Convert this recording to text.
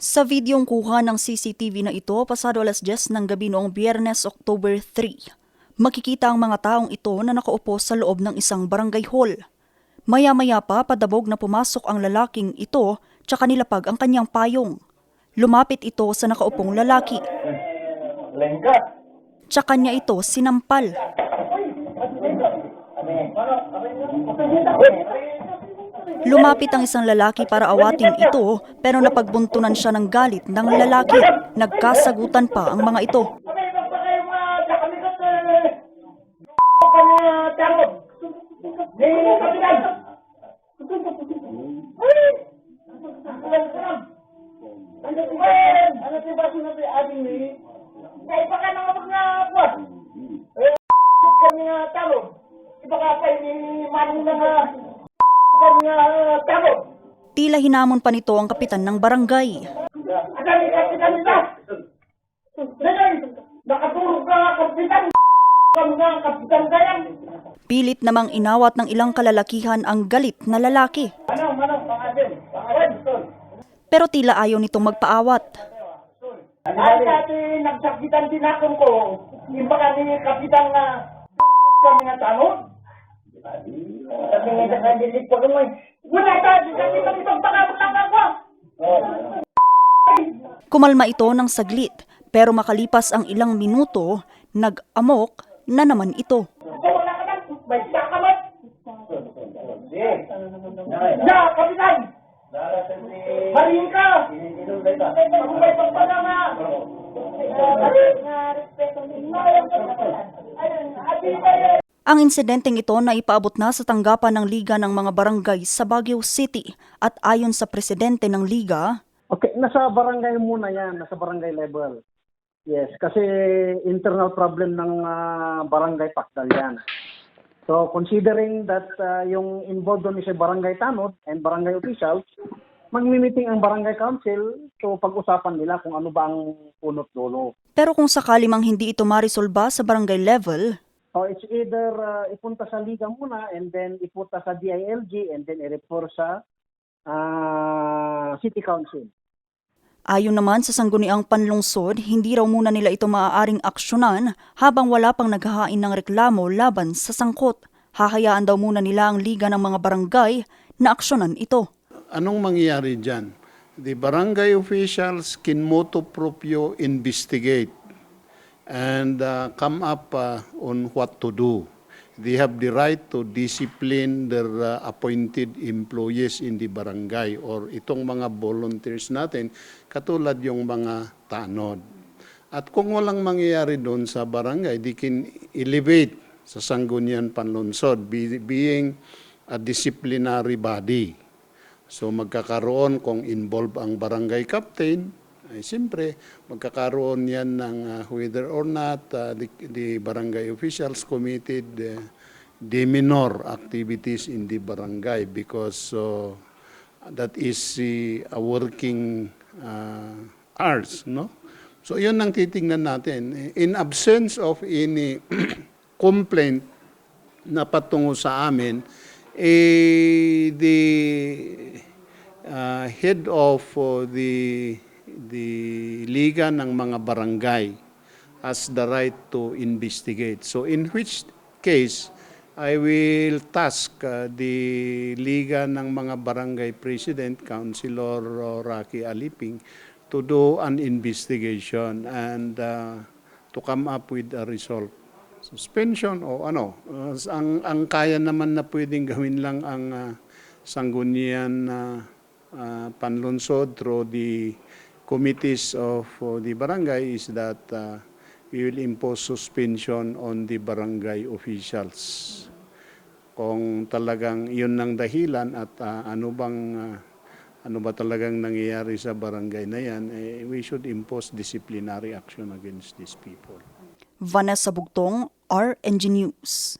Sa videong kuha ng CCTV na ito, pasado alas 10 ng gabi noong Biyernes, October 3, makikita ang mga taong ito na nakaupo sa loob ng isang barangay hall. Maya-maya pa, padabog na pumasok ang lalaking ito tsaka nilapag ang kanyang payong. Lumapit ito sa nakaupong lalaki, Lengka. tsaka niya ito sinampal. Lumapit ang isang lalaki para awatin ito pero napagbuntunan siya ng galit ng lalaki. Nagkasagutan pa ang mga ito. Iba ka pa ni Manong na nga kami nga tarot. Tila hinamon pa nito ang kapitan ng barangay. Pilit namang inawat ng ilang kalalakihan ang galit na lalaki. Pero tila ayaw nitong magpaawat. Ay, dati nagsakitan din ako ko. Iba ka ni kapitan na kami nga tanong. Kami nga nakadilig pa kami. Wala kami kami pagpakabot lang ako. Kumalma ito ng saglit pero makalipas ang ilang minuto, nag-amok na naman ito. Kung kapitan! Ang insidenteng ito na ipaabot na sa tanggapan ng Liga ng mga Barangay sa Baguio City at ayon sa presidente ng Liga, Okay, nasa barangay muna yan, nasa barangay level. Yes, kasi internal problem ng ah, barangay Pakdal yan. So considering that ah, yung involved doon is a barangay tanod and barangay officials, magmi-meeting ang barangay council so pag-usapan nila kung ano ba ang punot dulo. pero kung sakali mang hindi ito marisolba sa barangay level, So it's either ah, ipunta sa liga muna and then ipunta sa DILG and then i-refer sa ah, city council. Ayon naman sa sangguniang panlungsod, hindi raw muna nila ito maaaring aksyonan habang wala pang naghahain ng reklamo laban sa sangkot. Hahayaan daw muna nila ang liga ng mga barangay na aksyonan ito. Anong mangyayari dyan? The barangay officials can motu proprio investigate and uh, come up uh, on what to do. They have the right to discipline their uh, appointed employees in the barangay or itong mga volunteers natin, katulad yung mga tanod. At kung walang mangyayari doon sa barangay, they can elevate sa Sangguniang Panlunsod, be- being a disciplinary body. So magkakaroon kung involved ang barangay captain, ay siyempre magkakaroon yan ng uh, whether or not uh, the, the barangay officials committed uh, the minor activities in the barangay because uh, that is uh, a working uh, hours, no? So yun ang titingnan natin. In absence of any complaint na patungo sa amin, eh, the uh, head of uh, the the liga ng mga barangay has the right to investigate. So in which case, I will task uh, the liga ng mga barangay president, Councilor uh, Rocky Aliping, to do an investigation and uh, to come up with a result suspension o ano. Uh, ang, ang kaya naman na pwedeng gawin lang ang uh, sanggunian na uh, panlunsod through the committees of uh, the barangay is that uh, we will impose suspension on the barangay officials. Kung talagang yun ng dahilan at uh, ano bang uh, ano ba talagang nangyayari sa barangay na yan, eh, we should impose disciplinary action against these people. Vanessa Bugtong, RNG News.